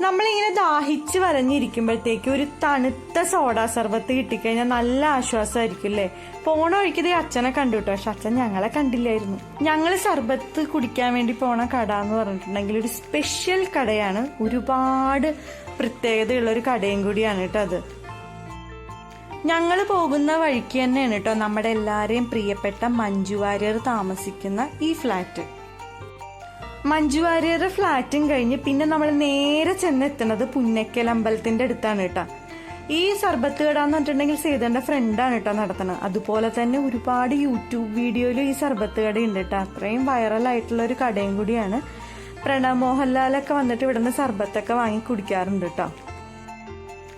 നമ്മളിങ്ങനെ ദാഹിച്ച് വരഞ്ഞിരിക്കുമ്പോഴത്തേക്ക് ഒരു തണുത്ത സോഡ സർബത്ത് കിട്ടിക്കഴിഞ്ഞാൽ നല്ല ആശ്വാസമായിരിക്കും അല്ലേ പോണ വഴിക്ക് ദേ അച്ഛനെ കണ്ടു കേട്ടോ പക്ഷെ അച്ഛൻ ഞങ്ങളെ കണ്ടില്ലായിരുന്നു. ഞങ്ങൾ സർബത്ത് കുടിക്കാൻ വേണ്ടി പോണ കട എന്ന് പറഞ്ഞിട്ടുണ്ടെങ്കിൽ ഒരു സ്പെഷ്യൽ കടയാണ്. ഒരുപാട് പ്രത്യേകതയുള്ള ഒരു കടയും കൂടിയാണ് കേട്ടോ അത്. ഞങ്ങൾ പോകുന്ന വഴിക്ക് തന്നെയാണ് കേട്ടോ നമ്മുടെ എല്ലാവരെയും പ്രിയപ്പെട്ട മഞ്ജു വാര്യർ താമസിക്കുന്ന ഈ ഫ്ലാറ്റ് മഞ്ജു വാര്യരുടെ ഫ്ലാറ്റും കഴിഞ്ഞ് പിന്നെ നമ്മൾ നേരെ ചെന്നെത്തുന്നത് പുന്നക്കൽ അമ്പലത്തിന്റെ അടുത്താണ് കേട്ടോ. ഈ സർബത്ത് കട എന്ന് പറഞ്ഞിട്ടുണ്ടെങ്കിൽ സീതന്റെ ഫ്രണ്ടാണ് കേട്ടോ നടത്തുന്നത്. അതുപോലെ തന്നെ ഒരുപാട് യൂട്യൂബ് വീഡിയോയിലും ഈ സർബത്ത് കട ഉണ്ട് കേട്ടോ. അത്രയും വൈറലായിട്ടുള്ള ഒരു കടയും കൂടിയാണ്. പ്രണവ് മോഹൻലാലൊക്കെ വന്നിട്ട് ഇവിടുന്ന് സർബത്തൊക്കെ വാങ്ങി കുടിക്കാറുണ്ട് കേട്ടോ.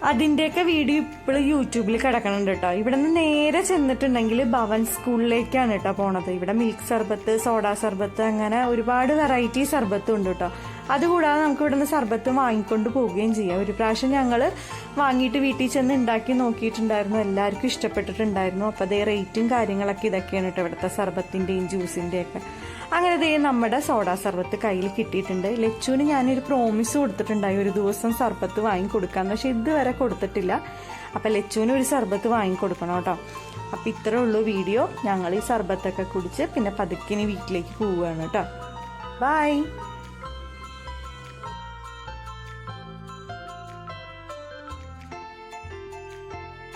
അതിന്റെയൊക്കെ വീഡിയോ ഇപ്പോൾ യൂട്യൂബിൽ കിടക്കണുണ്ട് കേട്ടോ ഇവിടെ നിന്ന് നേരെ ചെന്നിട്ടുണ്ടെങ്കിൽ ഭവൻ സ്കൂളിലേക്കാണ് കേട്ടോ പോണത്. ഇവിടെ മിൽക്ക് സർബത്ത് സോഡാ സർബത്ത് അങ്ങനെ ഒരുപാട് വെറൈറ്റി സർബത്തും ഉണ്ട് കേട്ടോ അതുകൂടാതെ നമുക്ക് ഇവിടെ നിന്ന് സർബത്ത് വാങ്ങിക്കൊണ്ട് പോവുകയും ചെയ്യാം. ഒരു പ്രാവശ്യം ഞങ്ങൾ വാങ്ങിയിട്ട് വീട്ടിൽ ചെന്ന് ഉണ്ടാക്കി നോക്കിയിട്ടുണ്ടായിരുന്നു. എല്ലാവർക്കും ഇഷ്ടപ്പെട്ടിട്ടുണ്ടായിരുന്നു. അപ്പോൾ അതേ റേറ്റും കാര്യങ്ങളൊക്കെ ഇതൊക്കെയാണ് കേട്ടോ ഇവിടുത്തെ സർബത്തിന്റെയും ജ്യൂസിന്റെയൊക്കെ അങ്ങനെ ദേ നമ്മുടെ സോഡാ സർബത്ത് കയ്യിൽ കിട്ടിയിട്ടുണ്ട്. ലച്ചുവിന് ഞാനൊരു പ്രോമിസ് കൊടുത്തിട്ടുണ്ടായി. ഒരു ദിവസം സർബത്ത് വാങ്ങി കൊടുക്കാന്ന് പക്ഷെ ഇതുവരെ കൊടുത്തിട്ടില്ല. അപ്പം ലച്ചുവിന് ഒരു സർബത്ത് വാങ്ങിക്കൊടുക്കണം കേട്ടോ. അപ്പം ഇത്രേ ഉള്ളൂ വീഡിയോ. ഞങ്ങൾ ഈ സർബത്തൊക്കെ കുടിച്ച് പിന്നെ പതുക്കിനി വീട്ടിലേക്ക് പോവുകയാണ് കേട്ടോ. ബൈ